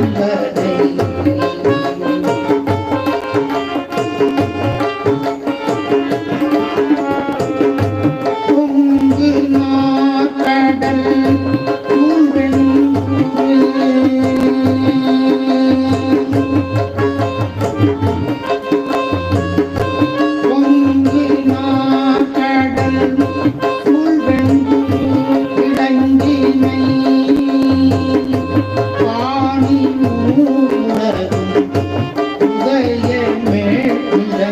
الملاك கோணி தூரத்து